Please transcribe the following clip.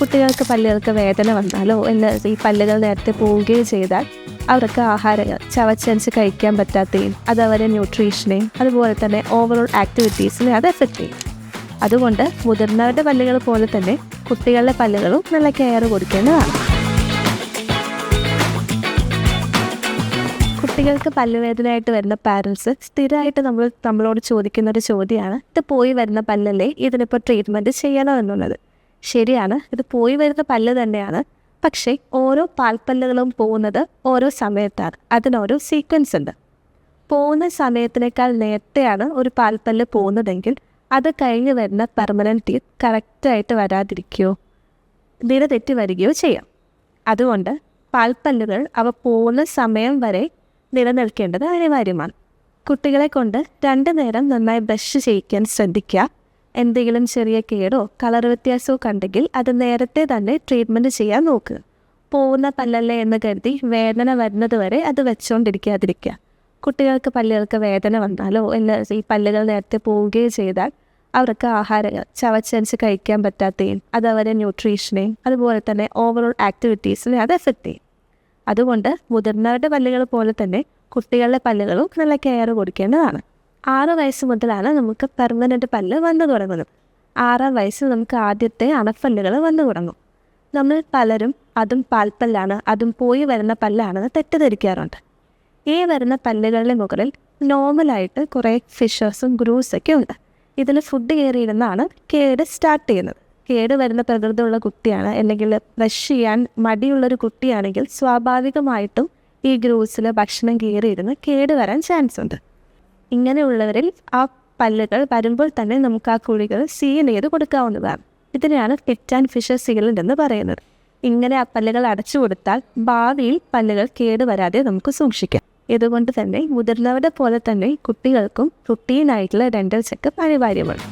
കുട്ടികൾക്ക് പല്ലുകൾക്ക് വേദന വന്നാലോ എന്ന് ഈ പല്ലുകൾ നേരത്തെ പോവുകയോ ചെയ്താൽ അവർക്ക് ആഹാരങ്ങൾ ചവച്ചരച്ച് കഴിക്കാൻ പറ്റാത്തയും അത് അവരെ ന്യൂട്രീഷനെയും അതുപോലെ തന്നെ ഓവറോൾ ആക്ടിവിറ്റീസിനെ അത് എഫക്റ്റ് ചെയ്യും. അതുകൊണ്ട് മുതിർന്നവരുടെ പല്ലുകൾ പോലെ തന്നെ കുട്ടികളുടെ പല്ലുകളും നല്ല കെയർ കൊടുക്കേണ്ടതാണ്. കുട്ടികൾക്ക് പല്ലുവേദനയായിട്ട് വരുന്ന പാരൻസ് സ്ഥിരമായിട്ട് നമ്മൾ നമ്മളോട് ചോദിക്കുന്ന ഒരു ചോദ്യമാണ് ഇത് പോയി വരുന്ന പല്ലല്ലേ? ഇതിനിപ്പോൾ ട്രീറ്റ്മെന്റ് ചെയ്യണോ? എന്നുള്ളത്. ശരിയാണ്. ഇത് പോയി വരുന്ന പല്ല് തന്നെയാണ്. പക്ഷേ ഓരോ പാൽപ്പല്ലുകളും പോകുന്നത് ഓരോ സമയത്താണ്. അതിനോരോ സീക്വൻസ് ഉണ്ട്. പോകുന്ന സമയത്തിനേക്കാൾ നേരത്തെയാണ് ഒരു പാൽപ്പല്ല് പോകുന്നതെങ്കിൽ അത് കഴിഞ്ഞ് വരുന്ന പെർമനന്റ് ടീത്ത് കറക്റ്റായിട്ട് വരാതിരിക്കുകയോ നിലതെറ്റി വരികയോ ചെയ്യാം. അതുകൊണ്ട് പാൽപ്പല്ലുകൾ അവ പോകുന്ന സമയം വരെ നിലനിൽക്കേണ്ടത് അനിവാര്യമാണ്. കുട്ടികളെ കൊണ്ട് രണ്ട് നേരം നന്നായി ബ്രഷ് ചെയ്യിക്കാൻ ശ്രദ്ധിക്കുക. എന്തെങ്കിലും ചെറിയ കേടോ കളർ വ്യത്യാസമോ കണ്ടെങ്കിൽ അത് നേരത്തെ തന്നെ ട്രീറ്റ്മെന്റ് ചെയ്യാൻ നോക്കുക പോകുന്ന പല്ലല്ലേ എന്ന് കരുതി വേദന വരുന്നത് വരെ അത് വെച്ചുകൊണ്ടിരിക്കാതിരിക്കുക കുട്ടികൾക്ക് പല്ലുകൾക്ക് വേദന വന്നാലോ എന്ന് ഈ പല്ലുകൾ നേരത്തെ പോവുകയോ ചെയ്താൽ അവർക്ക് ആഹാരങ്ങൾ ചവച്ചരച്ച് കഴിക്കാൻ പറ്റാത്തയും അത് അവരെ ന്യൂട്രീഷനെയും അതുപോലെ തന്നെ ഓവറോൾ ആക്ടിവിറ്റീസിനെ അത് എഫക്റ്റ് ചെയ്യും. അതുകൊണ്ട് മുതിർന്നവരുടെ പല്ലുകൾ പോലെ തന്നെ കുട്ടികളുടെ പല്ലുകളും നല്ല കെയർ കൊടുക്കേണ്ടതാണ്. ആറ് വയസ്സ് മുതലാണ് നമുക്ക് പെർമനന്റ് പല്ല് വന്നു തുടങ്ങുന്നത്. ആറാം വയസ്സിൽ നമുക്ക് ആദ്യത്തെ അണപ്പല്ലുകൾ വന്നു തുടങ്ങും. നമ്മൾ പലരും അതും പാൽപ്പല്ലാണ് അതും പോയി വരുന്ന പല്ലാണെന്ന് തെറ്റിദ്ധരിക്കാറുണ്ട്. ഈ വരുന്ന പല്ലുകളുടെ മുകളിൽ നോർമലായിട്ട് കുറേ ഫിഷേഴ്സും ഗ്രൂസൊക്കെ ഉണ്ട്. ഇതിൽ ഫുഡ് കയറിയിരുന്നാണ് കേട് സ്റ്റാർട്ട് ചെയ്യുന്നത്. കേട് വരുന്ന പ്രകൃതിയുള്ള കുട്ടിയാണ് അല്ലെങ്കിൽ ബ്രഷ് ചെയ്യാൻ മടിയുള്ളൊരു കുട്ടിയാണെങ്കിൽ സ്വാഭാവികമായിട്ടും ഈ ഗ്രൂസിൽ ഭക്ഷണം കയറിയിരുന്ന് കേട് വരാൻ ചാൻസ് ഉണ്ട്. ഇങ്ങനെയുള്ളവരിൽ ആ പല്ലുകൾ വരുമ്പോൾ തന്നെ നമുക്ക് ആ കുഴികൾ സീൽ ചെയ്ത് കൊടുക്കാവുന്നതാണ്. ഇതിനെയാണ് ഫിറ്റ് ആൻഡ് ഫിഷർ സീലന്റ് എന്ന് പറയുന്നത്. ഇങ്ങനെ ആ പല്ലുകൾ അടച്ചു കൊടുത്താൽ ഭാവിയിൽ പല്ലുകൾ കേട് വരാതെ നമുക്ക് സൂക്ഷിക്കാം. ഇതുകൊണ്ട് തന്നെ മുതിർന്നവരുടെ പോലെ തന്നെ കുട്ടികൾക്കും റുട്ടീനായിട്ടുള്ള ഡെന്റൽ ചെക്കപ്പ് അനിവാര്യമാണ്.